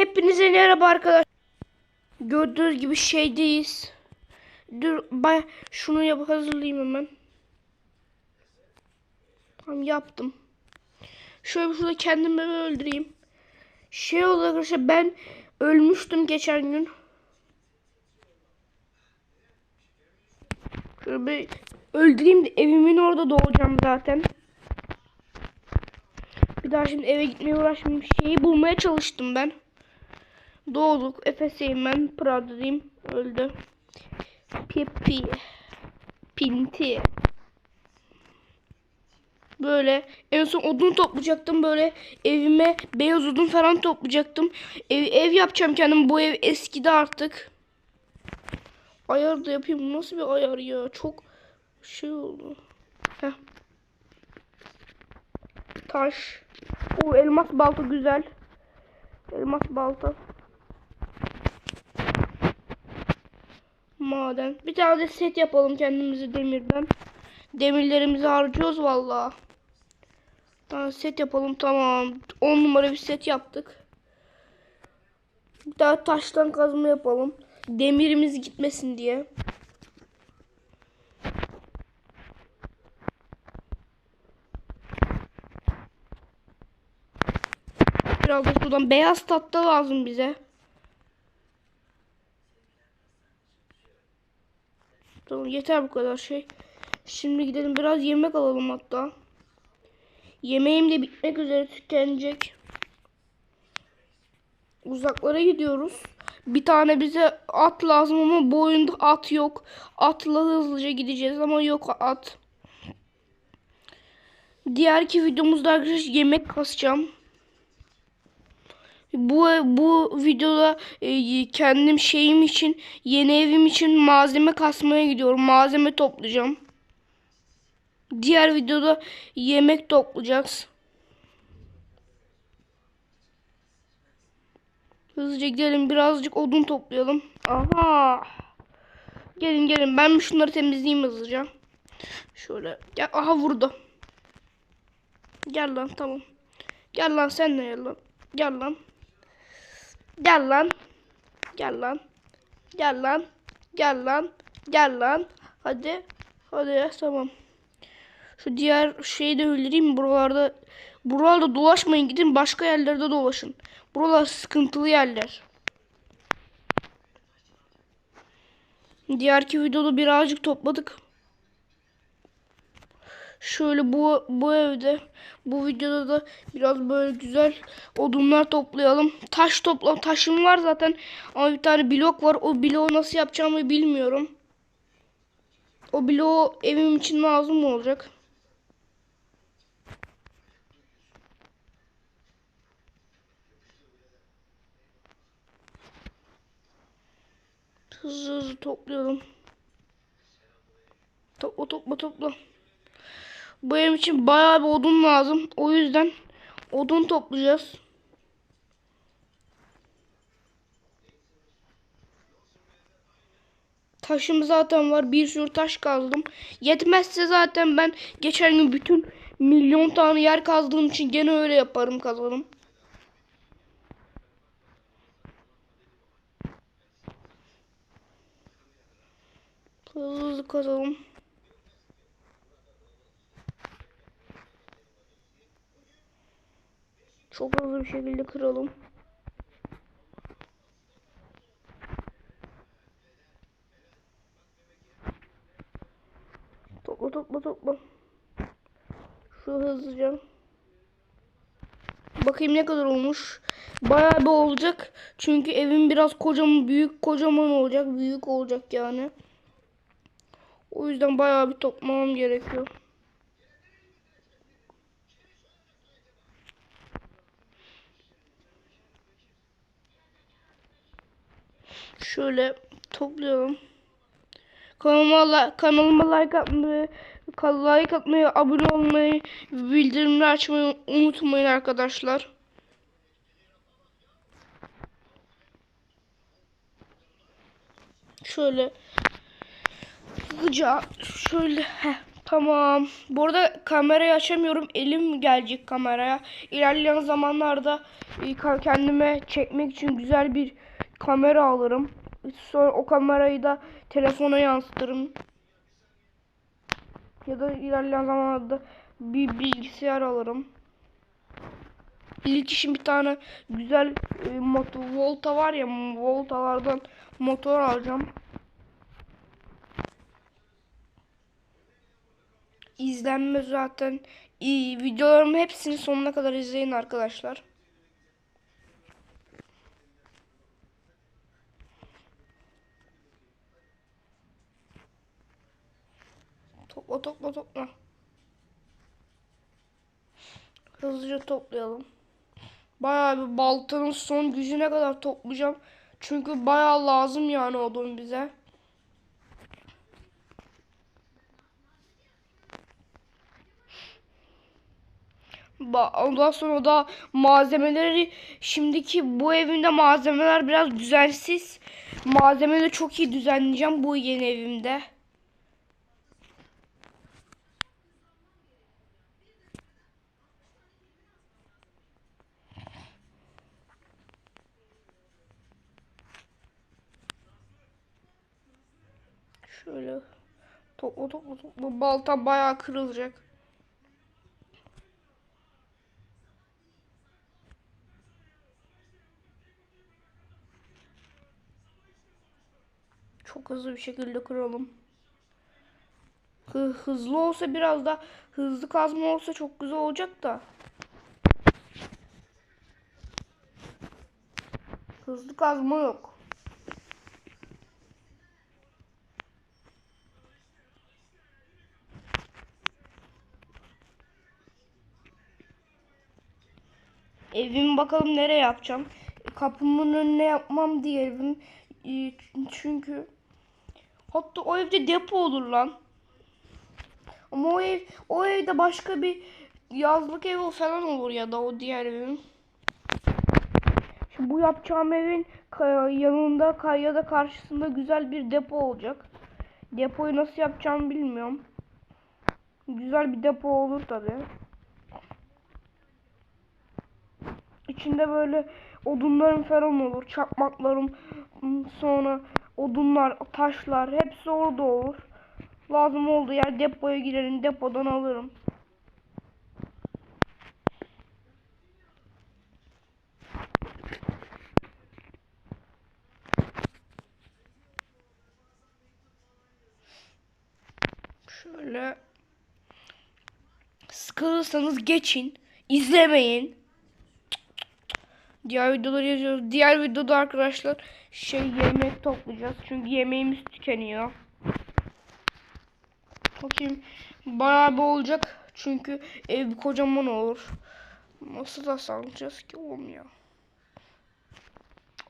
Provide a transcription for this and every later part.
Hepinize merhaba arkadaşlar. Gördüğünüz gibi şeydeyiz. Dur ben şunu yap hazırlayayım hemen. Tamam yaptım. Şöyle şurada kendimi öldüreyim. Şey oldu arkadaşlar ben ölmüştüm geçen gün. Şöyle bir öldüreyim de evimin orada doğacağım zaten. Bir daha şimdi eve gitmeye uğraşmayayım. Şeyi bulmaya çalıştım ben. Doğduk. Efes'eyim ben. Prado'dayım. Öldü. Pipi. Pinti. Böyle en son odun toplayacaktım böyle evime beyaz odun falan toplayacaktım. Ev, ev yapacağım kendim. Bu ev eskidi artık. Ayar da yapayım. Nasıl bir ayar ya? Çok şey oldu. Heh. Taş. O elmas balta güzel. Elmas balta. Maden. Bir tane de set yapalım kendimize demirden. Demirlerimizi harcıyoruz valla. Tamam set yapalım tamam. 10 numara bir set yaptık. Bir daha taştan kazma yapalım. Demirimiz gitmesin diye. Biraz da şuradan beyaz tahta lazım bize. Tamam yeter bu kadar şey. Şimdi gidelim biraz yemek alalım hatta. Yemeğim de bitmek üzere tükenecek. Uzaklara gidiyoruz. Bir tane bize at lazım ama bu oyunda at yok. Atla hızlıca gideceğiz ama yok at. Diğerki videomuzda arkadaşlar yemek kasacağım. Bu bu videoda e, kendim şeyim için yeni evim için malzeme kasmaya gidiyorum. Malzeme toplayacağım. Diğer videoda yemek toplayacağız. Hızlıca gidelim birazcık odun toplayalım. Aha. Gelin gelin ben şunları temizleyeyim hızlıca. Şöyle. Gel. Aha vurdu. Gel lan tamam. Gel lan sen de gel lan. Gel lan. Gel lan. Gel lan. Gel lan. Gel lan. Gel lan. Hadi. Hadi ya tamam. Şu diğer şeyi de öldüreyim. Buralarda buralarda dolaşmayın. Gidin başka yerlerde dolaşın. Buralar sıkıntılı yerler. Diğerki videoda birazcık topladık. Şöyle bu bu evde bu videoda da biraz böyle güzel odunlar toplayalım. Taş topla taşım var zaten ama bir tane blok var. O bloğu nasıl yapacağımı bilmiyorum. O bloğu evim için lazım olacak? Hızlı hızlı topluyorum. Topla topla topla. Bu ev için bayağı bir odun lazım. O yüzden odun toplayacağız. Taşım zaten var. Bir sürü taş kazdım. Yetmezse zaten ben geçen gün bütün milyon tane yer kazdığım için gene öyle yaparım kazanım. Hızlı kazalım. Çok hızlı bir şekilde kıralım. Topla topla topla. Şu hızlıca. Bakayım ne kadar olmuş. Bayağı bir olacak. Çünkü evim biraz kocaman büyük kocaman olacak. Büyük olacak yani. O yüzden bayağı bir toplamam gerekiyor. Şöyle toplayalım. Kanalıma, kanalıma like atmayı, like atmayı, abone olmayı, bildirimleri açmayı unutmayın arkadaşlar. Şöyle hızlıca şöyle heh, Tamam. Bu arada kamerayı açamıyorum. Elim gelecek kameraya. İlerleyen zamanlarda e, kendime çekmek için güzel bir kamera alırım. Sonra o kamerayı da telefona yansıtırım. Ya da ilerleyen zamanlarda bir bilgisayar alırım. İlk işim bir tane güzel e, motor Volta var ya Voltalardan motor alacağım. İzlenme zaten iyi. Videolarımın hepsini sonuna kadar izleyin arkadaşlar. Topla topla topla. Hızlıca toplayalım. Bayağı bir baltanın son gücüne kadar toplayacağım. Çünkü bayağı lazım yani odun bize. Ondan sonra da malzemeleri şimdiki bu evimde malzemeler biraz düzensiz. Malzemeleri çok iyi düzenleyeceğim bu yeni evimde. Şöyle topla topla topla balta bayağı kırılacak. Çok hızlı bir şekilde kıralım. Hı- hızlı olsa biraz da hızlı kazma olsa çok güzel olacak da. Hızlı kazma yok. Evimi bakalım nereye yapacağım. Kapımın önüne yapmam diye evim. Ee, Çünkü hatta o evde depo olur lan. Ama o ev o evde başka bir yazlık evi falan olur ya da o diğer evim. Şimdi bu yapacağım evin yanında ya da karşısında güzel bir depo olacak. Depoyu nasıl yapacağımı bilmiyorum. Güzel bir depo olur tabi. İçinde böyle odunlarım falan olur. Çakmaklarım ım, sonra odunlar, taşlar hepsi orada olur. Lazım olduğu yer depoya girerim. Depodan alırım. Şöyle sıkılırsanız geçin. izlemeyin. Diğer videoları yazıyoruz. Diğer videoda arkadaşlar şey yemek toplayacağız. Çünkü yemeğimiz tükeniyor. Bakayım bayağı bir olacak. Çünkü ev kocaman olur. Nasıl tasarlayacağız ki oğlum ya.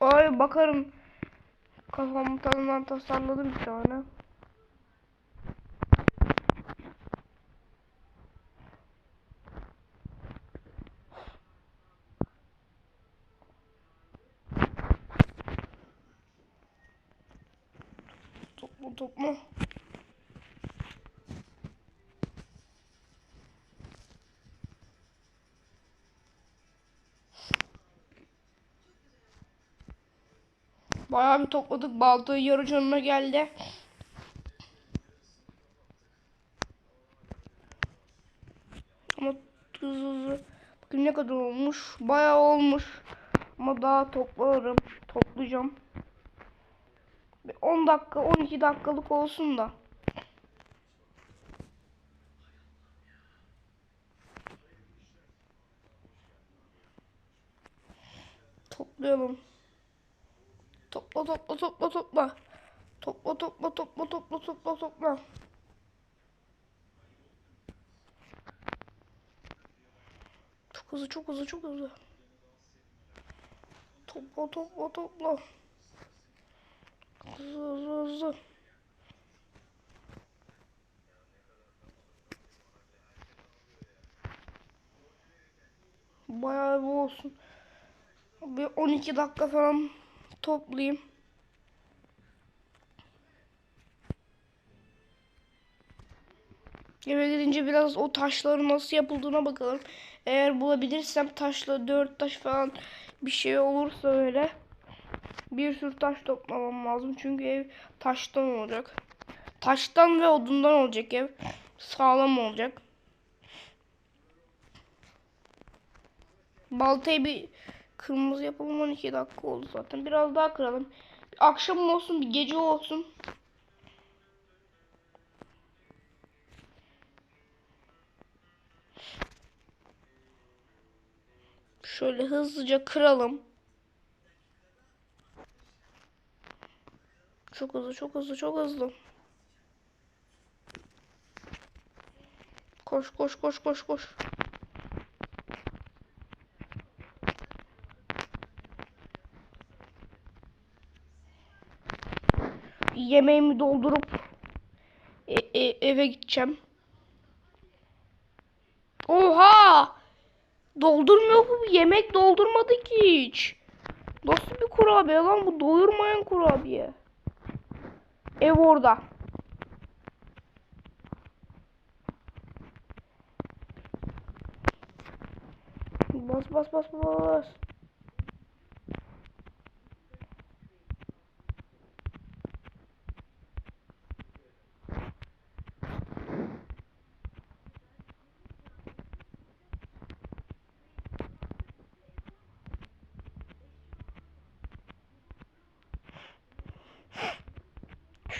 Ay bakarım. Kafamdan tasarladım bir tane. Topla topla. Bayağı bir topladık. Balta yarı canına geldi. Ama hızlı hızlı. Bakın ne kadar olmuş. Bayağı olmuş. Ama daha toplarım. Toplayacağım. Bir 10 dakika 12 dakikalık olsun da. Toplayalım. Topla topla topla topla. Topla topla topla topla topla topla. Çok hızlı çok hızlı çok hızlı. Topla topla topla. Hızlı hızlı hızlı. Bayağı bir olsun. Bir 12 dakika falan toplayayım. Eve gidince biraz o taşların nasıl yapıldığına bakalım. Eğer bulabilirsem taşla dört taş falan bir şey olursa öyle bir sürü taş toplamam lazım. Çünkü ev taştan olacak. Taştan ve odundan olacak ev. Sağlam olacak. Baltayı bir kırmızı yapalım 12 dakika oldu zaten. Biraz daha kıralım. Akşam olsun bir gece olsun. Şöyle hızlıca kıralım. Çok hızlı, çok hızlı, çok hızlı. Koş, koş, koş, koş, koş. Yemeğimi doldurup e- e- eve gideceğim. Oha! Doldurmuyor bu yemek doldurmadı ki hiç. Nasıl bir kurabiye lan bu doyurmayan kurabiye. Ev orada. Bas bas bas bas.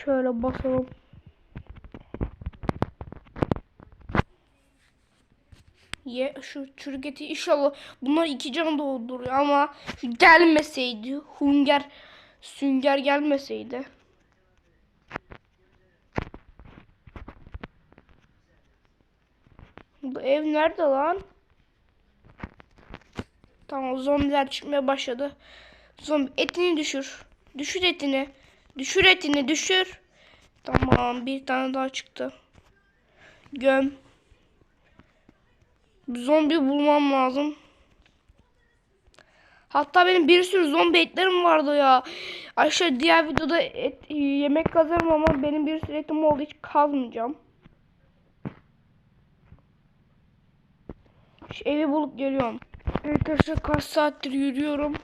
Şöyle basalım. Ye şu çürük eti inşallah bunlar iki can dolduruyor ama şu gelmeseydi Hunger Sünger gelmeseydi. Bu ev nerede lan? Tamam zombiler çıkmaya başladı. Zombi etini düşür. Düşür etini. Düşür etini düşür. Tamam bir tane daha çıktı. Göm. Zombi bulmam lazım. Hatta benim bir sürü zombi etlerim vardı ya. Aşağı diğer videoda et, yemek kazarım ama benim bir sürü etim oldu hiç kazmayacağım. Şu evi bulup geliyorum. Arkadaşlar kaç saattir yürüyorum.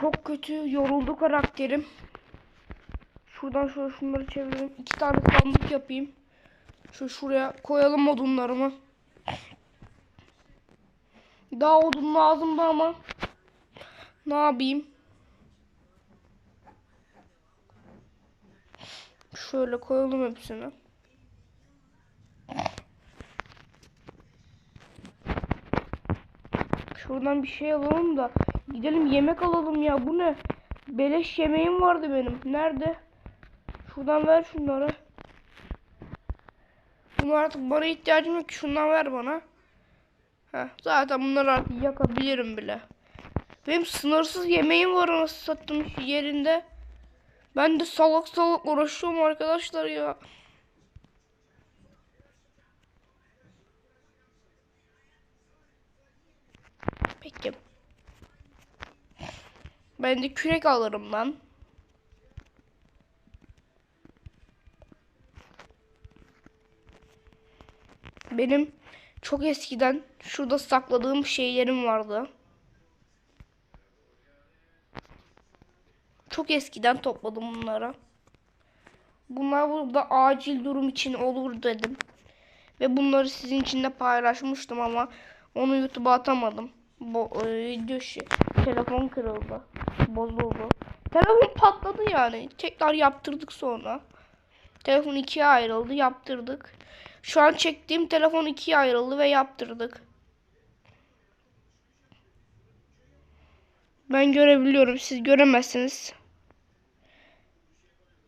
Çok kötü yoruldu karakterim. Şuradan şöyle şunları çevirelim. İki tane sandık yapayım. Şu şuraya koyalım odunlarımı. Daha odun lazımdı ama ne yapayım? Şöyle koyalım hepsini. Şuradan bir şey alalım da gidelim yemek alalım ya. Bu ne? Beleş yemeğim vardı benim. Nerede? Şuradan ver şunları. Bunu artık bana ihtiyacım yok. Şundan ver bana. Heh, zaten bunları artık yakabilirim bile. Benim sınırsız yemeğim var anasını sattım yerinde. Ben de salak salak uğraşıyorum arkadaşlar ya. Peki. Ben de kürek alırım lan. Benim çok eskiden şurada sakladığım şeylerim vardı. Çok eskiden topladım bunları. Bunlar burada acil durum için olur dedim. Ve bunları sizin için de paylaşmıştım ama onu YouTube'a atamadım. Bu e, video şey, telefon kırıldı. Bozuldu. Telefon patladı yani. Tekrar yaptırdık sonra. Telefon ikiye ayrıldı. Yaptırdık. Şu an çektiğim telefon ikiye ayrıldı ve yaptırdık. Ben görebiliyorum. Siz göremezsiniz.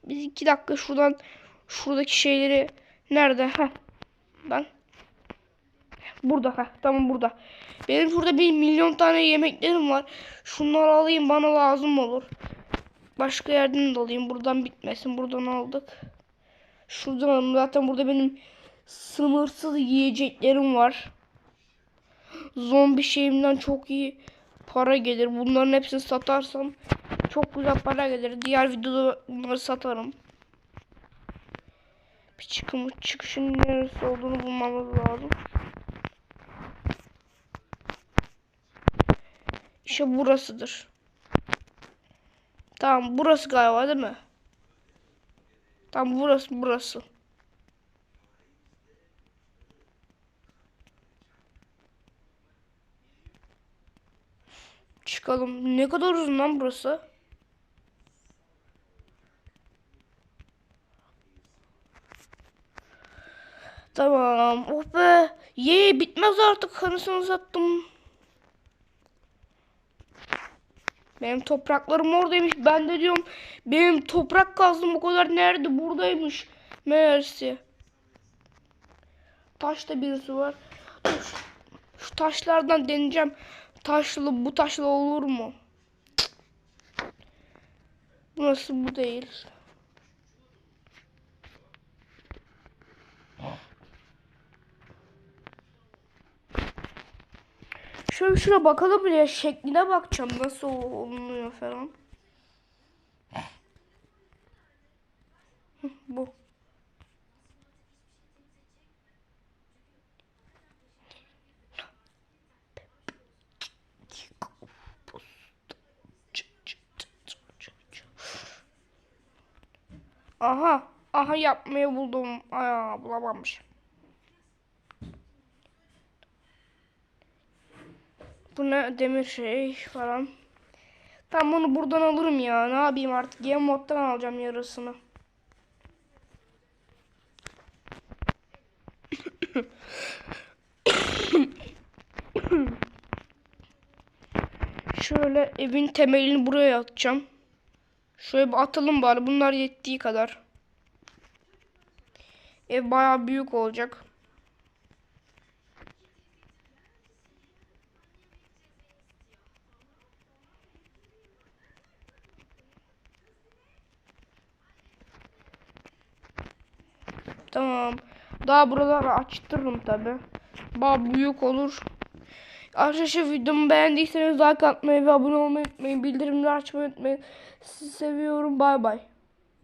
Biz iki dakika şuradan şuradaki şeyleri nerede? Ha. Ben burada ha. Tamam burada. Benim şurada bir milyon tane yemeklerim var. Şunları alayım bana lazım olur. Başka yerden de alayım. Buradan bitmesin. Buradan aldık. Şuradan. Zaten burada benim sınırsız yiyeceklerim var. Zombi şeyimden çok iyi para gelir. Bunların hepsini satarsam çok güzel para gelir. Diğer videoda bunları satarım. Bir çıkımı çıkışın neresi olduğunu bulmamız lazım. İşte burasıdır. Tamam burası galiba değil mi? Tamam burası burası. Çıkalım. Ne kadar uzun lan burası? Tamam. Oh be. Ye bitmez artık. Anasını sattım. Benim topraklarım oradaymış. Ben de diyorum benim toprak kazdım o kadar nerede? Buradaymış. Meğerse. Taşta birisi var. Şu taşlardan deneyeceğim. Taşlı bu taşlı olur mu? Burası bu değil. Şöyle şuna bakalım ya şekline bakacağım nasıl olunuyor falan. Bu. Aha, aha yapmayı buldum. Aa, bulamamış. Bu ne demir şey falan. Tam bunu buradan alırım ya. Ne yapayım artık game moddan alacağım yarısını. Şöyle evin temelini buraya atacağım. Şöyle bir atalım bari. Bunlar yettiği kadar. Ev bayağı büyük olacak. Tamam. Daha buraları açtırırım tabi. Baya büyük olur. Arkadaşlar videomu beğendiyseniz like atmayı ve abone olmayı unutmayın. Bildirimleri açmayı unutmayın. Sizi seviyorum. Bay bay.